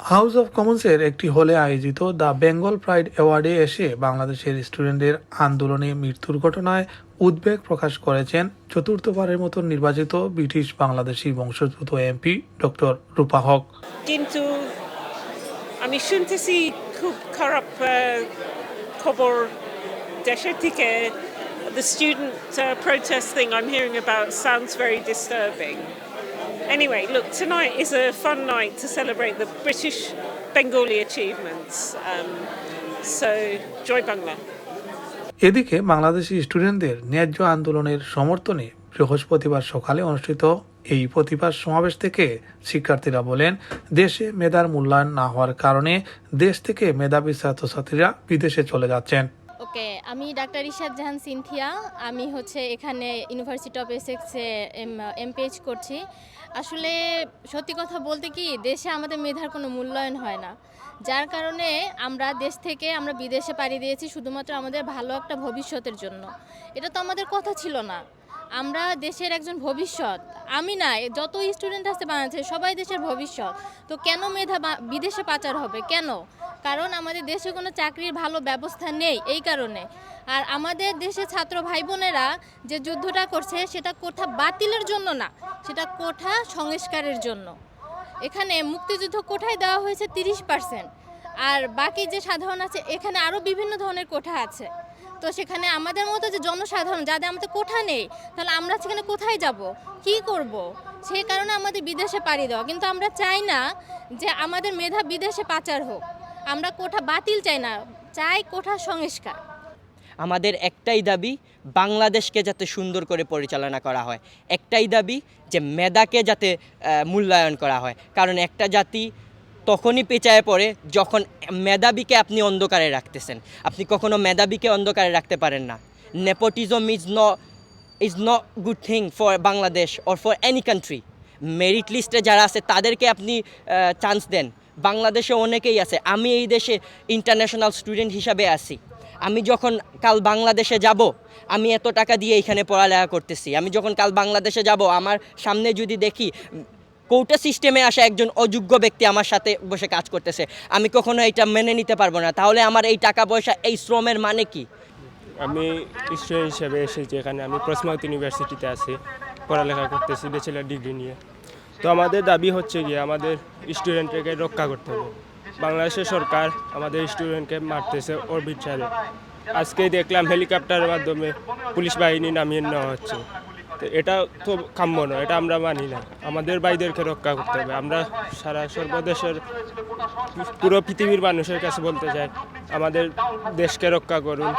House of কমন্সের একটি হলে আয়োজিত দ্য বেঙ্গল প্রাইড অ্যাওয়ার্ডে এসে বাংলাদেশের স্টুডেন্টদের আন্দোলনে মৃত্যুর ঘটনায় উদ্বেগ প্রকাশ করেছেন চতুর্থবারের মতো নির্বাচিত ব্রিটিশ বাংলাদেশি বংশোদ্ভূত এমপি ডক্টর রূপা হক কিন্তু আমি শুনতেছি খুব খারাপ খবর দেশের থেকে the student uh, protest thing I'm hearing about sounds very disturbing. Anyway, look, tonight is a fun night to celebrate the British Bengali achievements. Um, so, Joy Bangla. এদিকে বাংলাদেশি স্টুডেন্টদের ন্যায্য আন্দোলনের সমর্থনে বৃহস্পতিবার সকালে অনুষ্ঠিত এই প্রতিবাদ সমাবেশ থেকে শিক্ষার্থীরা বলেন দেশে মেধার মূল্যায়ন না হওয়ার কারণে দেশ থেকে মেধাবী ছাত্রছাত্রীরা বিদেশে চলে যাচ্ছেন ওকে, আমি ডাক্তার ইশাদ জাহান সিনথিয়া। আমি হচ্ছে এখানে ইউনিভার্সিটি অফ এসেক্সে এম পেজ করছি। আসলে সত্যি কথা বলতে কি, দেশে আমাদের মেধার কোনো মূল্যায়ন হয় না। যার কারণে আমরা দেশ থেকে আমরা বিদেশে পাড়ি দিয়েছি শুধুমাত্র আমাদের ভালো একটা ভবিষ্যতের জন্য। এটা তো আমাদের কথা ছিল না। আমরা দেশের একজন ভবিষ্যৎ। আমি না, যত স্টুডেন্ট আছে বাংলাদেশে, সবাই দেশের ভবিষ্যৎ। তো কেন মেধা বিদেশে পাচার হবে? কেন? কারণ আমাদের দেশে কোনো চাকরির ভালো ব্যবস্থা নেই এই কারণে। আর আমাদের দেশে ছাত্র ভাই বোনেরা যে যুদ্ধটা করছে সেটা কোঠা বাতিলের জন্য না, সেটা কোঠা সংস্কারের জন্য। এখানে মুক্তিযুদ্ধ কোঠায় দেওয়া হয়েছে তিরিশ পার্সেন্ট আর বাকি যে সাধারণ আছে, এখানে আরও বিভিন্ন ধরনের কোঠা আছে। তো সেখানে আমাদের মতো যে জনসাধারণ, যাদের আমাদের কোঠা নেই, তাহলে আমরা সেখানে কোথায় যাব? কি করব? সেই কারণে আমাদের বিদেশে পাড়ি দেওয়া। কিন্তু আমরা চাই না যে আমাদের মেধা বিদেশে পাচার হোক। আমরা কোঠা বাতিল চাই না, চাই কোঠা সংস্কার। আমাদের একটাই দাবি, বাংলাদেশকে যাতে সুন্দর করে পরিচালনা করা হয়। একটাই দাবি যে মেধাকে যাতে মূল্যায়ন করা হয়। কারণ একটা জাতি তখনই পেঁচায় পড়ে যখন মেধাবীকে আপনি অন্ধকারে রাখতেছেন। আপনি কখনো মেধাবীকে অন্ধকারে রাখতে পারেন না। Nepotism is no is not good thing for Bangladesh or for any country merit লিস্টে যারা আছে, তাদেরকে আপনি চান্স দেন। বাংলাদেশে অনেকেই আছে। আমি এই দেশে ইন্টারন্যাশনাল স্টুডেন্ট হিসাবে আছি। আমি যখন কাল বাংলাদেশে যাব, আমি এত টাকা দিয়ে এখানে পড়ালেখা করতেছি। আমি যখন কাল বাংলাদেশে যাব, আমার সামনে যদি দেখি কোটা সিস্টেমে আসা একজন অযোগ্য ব্যক্তি আমার সাথে বসে কাজ করতেছে, আমি কখনো এটা মেনে নিতে পারব না। তাহলে আমার এই টাকা পয়সা, এই শ্রমের মানে কি? আমি স্টুডেন্ট হিসেবে এসেছি এখানে। আমি প্রসমাউথ ইউনিভার্সিটিতে আছি, পড়ালেখা করতেছি ব্যাচেলার ডিগ্রি নিয়ে। তো আমাদের দাবি হচ্ছে গিয়ে আমাদের স্টুডেন্টকে রক্ষা করতে হবে। বাংলাদেশের সরকার আমাদের স্টুডেন্টকে মারতেছে ওর বিচারে আজকেই দেখলাম হেলিকপ্টারের মাধ্যমে পুলিশ বাহিনী নামিয়ে নেওয়া হচ্ছে। তো এটা তো কাম্য নয়, এটা আমরা মানি না। আমাদের ভাইদেরকে রক্ষা করতে হবে। আমরা সারা সর্বদেশের পুরো পৃথিবীর মানুষের কাছে বলতে চাই, আমাদের দেশকে রক্ষা করুন।